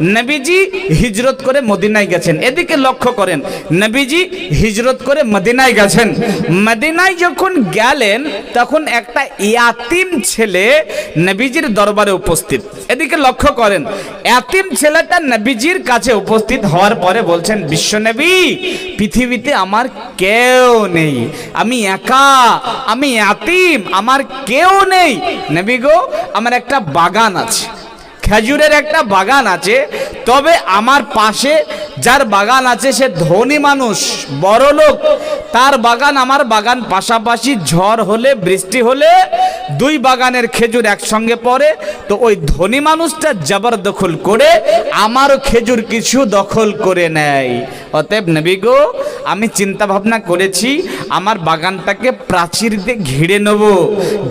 নবীজি হিজরত করে মদিনায় গেছেন। এদিকে লক্ষ্য করেন, নবীজি হিজরত করে মদিনায় গেছেন। মদিনায় যখন গেলেন, তখন একটা ইয়াতিম ছেলে নবীজির দরবারে উপস্থিত। এদিকে লক্ষ্য করেন, ইয়াতিম ছেলেটা নবীজির কাছে উপস্থিত হওয়ার পরে বলছেন বিশ্বনবী পৃথিবীতে আমার কেউ নেই। আমি একা, আমি ইয়াতিম, আমার কেউ নেই। নবী গো, আমার একটা বাগান আছে। খেজুরের একটা বাগান আছে, তবে আমার পাশে যার বাগান আছে সে ধনী মানুষ, বড় লোক। তার বাগান আমার বাগান, পাশাপাশি ঝড় হলে, বৃষ্টি হলে দুই বাগানের খেজুর একসঙ্গে পড়ে। তো ওই ধনী মানুষটা জবরদখল করে আমারও খেজুর কিছু দখল করে নেয়। অতএব নবী গো, আমি চিন্তা ভাবনা করেছি আমার বাগানটাকে প্রাচীর দিয়ে ঘিরে নেব।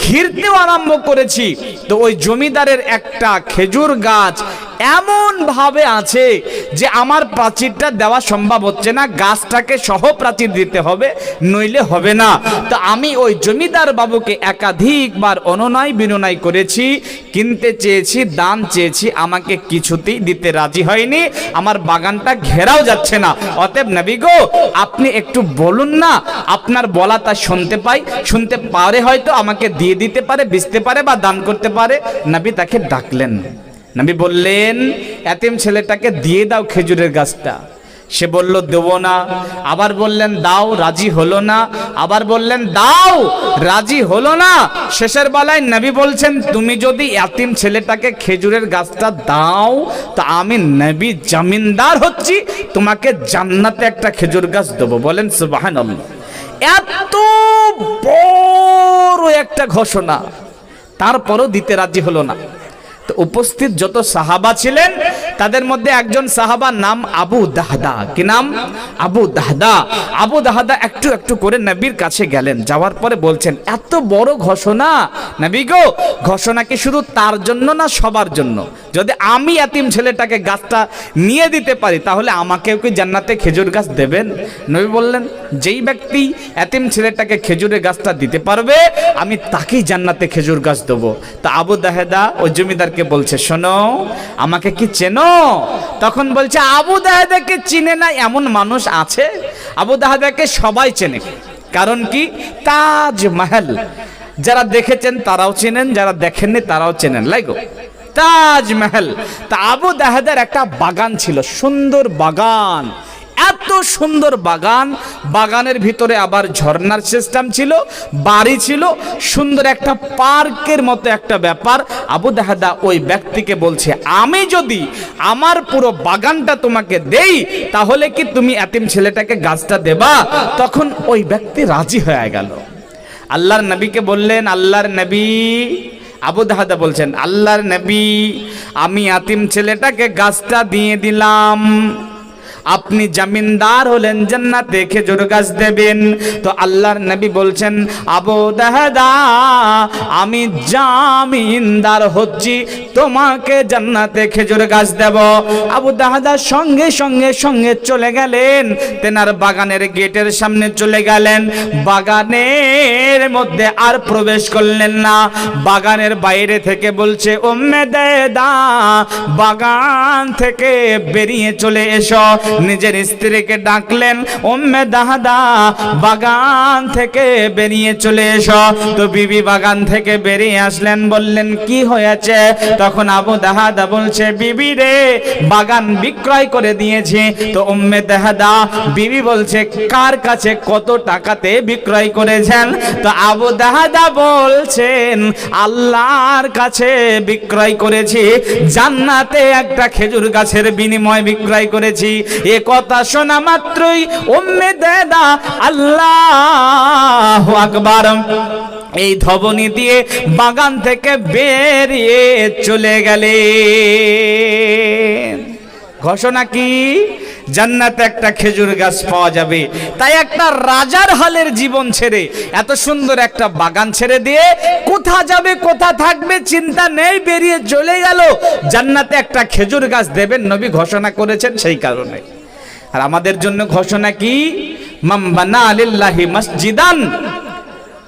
ঘিরতেও আরম্ভ করেছি। তো ওই জমিদারের একটা খেজুর গাছ এমন ভাবে আছে যে আমার প্রাচীরটা দেওয়া সম্ভব হচ্ছে না, গাছটাকে সহ প্রাচীর দিতে হবে, নইলে হবে না। তো আমি ওই জমিদার বাবুকে একাধিকবার অনুনয় বিনয় করেছি, কিনতে চেয়েছি, দান চেয়েছি, আমাকে কিছুতেই দিতে রাজি হয়নি, আমার বাগানটা ঘেরাও যাচ্ছে না। অতএব নবী গো, আপনি একটু বলুন না, আপনার বলা তা শুনতে পাই, শুনতে পারে হয়তো আমাকে দিয়ে দিতে পারে, বেচতে পারে বা দান করতে পারে। নবী তাকে ডাকলেন। নবী বললেন, এতিম ছেলেটাকে দিয়ে দাও খেজুরের গাছটা। সে বলল, দেব না। আবার বললেন, দাও, রাজি হলো না। আবার বললেন, দাও, রাজি হলো না। শেষের বেলায় নবী বলছেন, তুমি যদি এতিম ছেলেটাকে খেজুরের গাছটা দাও, তা আমি নবী জামিনদার হচ্ছি, তোমাকে জান্নাতে একটা খেজুর গাছ দেবো। বলেন সুবাহান এত বড় একটা ঘোষণা। তারপরও দিতে রাজি হলো না। তো উপস্থিত যত সাহাবা ছিলেন, তাদের মধ্যে একজন সাহাবার নাম আবু দাহদা। কি নাম? আবু দাহদা। আবু দাহদা একটু একটু করে নবীর কাছে গেলেন। যাওয়ার পরে বলছেন, এত বড় ঘোষণা? নবী গো, ঘোষণা কি শুধু তার জন্য না সবার জন্য? যদি আমি এতিম ছেলেটাকে গাছটা নিয়ে দিতে পারি, তাহলে আমাকেও কি জান্নাতে খেজুর গাছ দেবেন? নবী বললেন, যেই ব্যক্তি এতিম ছেলেটাকে খেজুরের গাছটা দিতে পারবে, আমি তাকেই জান্নাতে খেজুর গাছ দেবো। তা আবু দাহেদা ও জমিদারকে বলছে, শোনো, আমাকে কি চেনো? তখন বলছে, আবু দাহেদাকে চিনে না এমন মানুষ আছে? আবু দাহেদাকে সবাই চেনে। কারণ কি? তাজমহল। যারা দেখেছেন তারাও চেনেন, যারা দেখেননি তারাও চেনেন। লাইগো তাজমহল। তা আবু দাহেদার একটা বাগান ছিল, সুন্দর বাগান। এত সুন্দর বাগান, বাগানের ভিতরে আবার ঝর্ণার সিস্টেম ছিল, বাড়ি ছিল, সুন্দর একটা পার্কের মতো একটা ব্যাপার। আবু দাহাদা ওই ব্যক্তিকে বলছে, আমি যদি আমার পুরো বাগানটা তোমাকে দেই, তাহলে কি তুমি এতিম ছেলেটাকে গাছটা দেবা? তখন ওই ব্যক্তি রাজি হয়ে গেল। আল্লাহর নবীকে বললেন, আল্লাহর নবী আবু দাহাদা বলছেন, আল্লাহর নবী, আমি আতিম ছেলেটাকে গাছটা দিয়ে দিলাম। আপনি জামিনদার হলেন, জান্নাতে খেজুর গাছ দেবেন। তো আল্লাহর নবী বলছেন, আবু দাহাদা, আমি জামিনদার হচ্ছি তোমাকে জান্নাতে খেজুর গাছ দেব। আবু দাহদা সঙ্গে সঙ্গে সঙ্গে চলে গেলেন। তেনার বাগানের গেটের সামনে চলে গেলেন। বাগানের মধ্যে আর প্রবেশ করলেন না। বাগানের বাইরে থেকে বলছে ওম্মে দেদা বাগান থেকে বেরিয়ে চলে এসো। নিজের স্ত্রীকে ডাকলেন ওম্মে দাহাদা, বাগান থেকে বেরিয়ে চলে এসো। তো বিবি বাগান থেকে বেরিয়ে আসলেন, বললেন, কি হয়েছে? তখন আবু দাহাদা বলছে, বিবি রে, বাগান বিক্রয় করে দিয়েছে। তো উম্মে দাহাদা বিবি বলছে, কার কাছে কত টাকাতে বিক্রয় করেছেন? তো আবু দাহাদা বলছেন, আল্লাহর কাছে বিক্রয় করেছি, জান্নাতে একটা খেজুর গাছের বিনিময় বিক্রয় করেছি। এ কথা শোনা মাত্রই উম্মে দাদা আল্লাহ আকবার। এই ধবনী দিয়ে বাগান থেকে বেরিয়ে চলে গেলে ঘোষণা কি? জান্নাতে একটা খেজুর গাছ পাওয়া যাবে। তাই একটা রাজার হালের জীবন ছেড়ে, এত সুন্দর একটা বাগান ছেড়ে দিয়ে কোথা যাবে, কোথা থাকবে, চিন্তা নেই, বেরিয়ে চলে গেল। জান্নাতে একটা খেজুর গাছ দেবেন নবী ঘোষণা করেছেন সেই কারণে। আর আমাদের জন্য ঘোষণা কি? মাম বানা আলিল্লাহি মসজিদান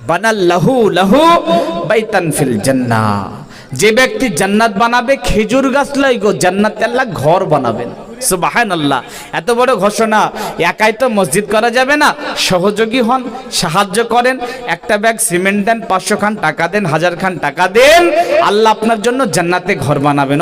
বানাল্লাহু লাহু বাইতান ফিল জান্নাহ যে ব্যক্তি জান্নাত বানাবে, খেজুর গাছ লাই গো, জান্নাত আল্লাহ ঘর বানাবেন। সুবাহান আল্লাহ এত বড় ঘোষণা, একাই তো মসজিদ করা যাবে না। সহযোগী হন, সাহায্য করেন, একটা ব্যাগ সিমেন্ট দেন, পাঁচশো খান টাকা দেন, হাজার খান টাকা দেন, আল্লাহ আপনার জন্য জান্নাতে ঘর বানাবেন।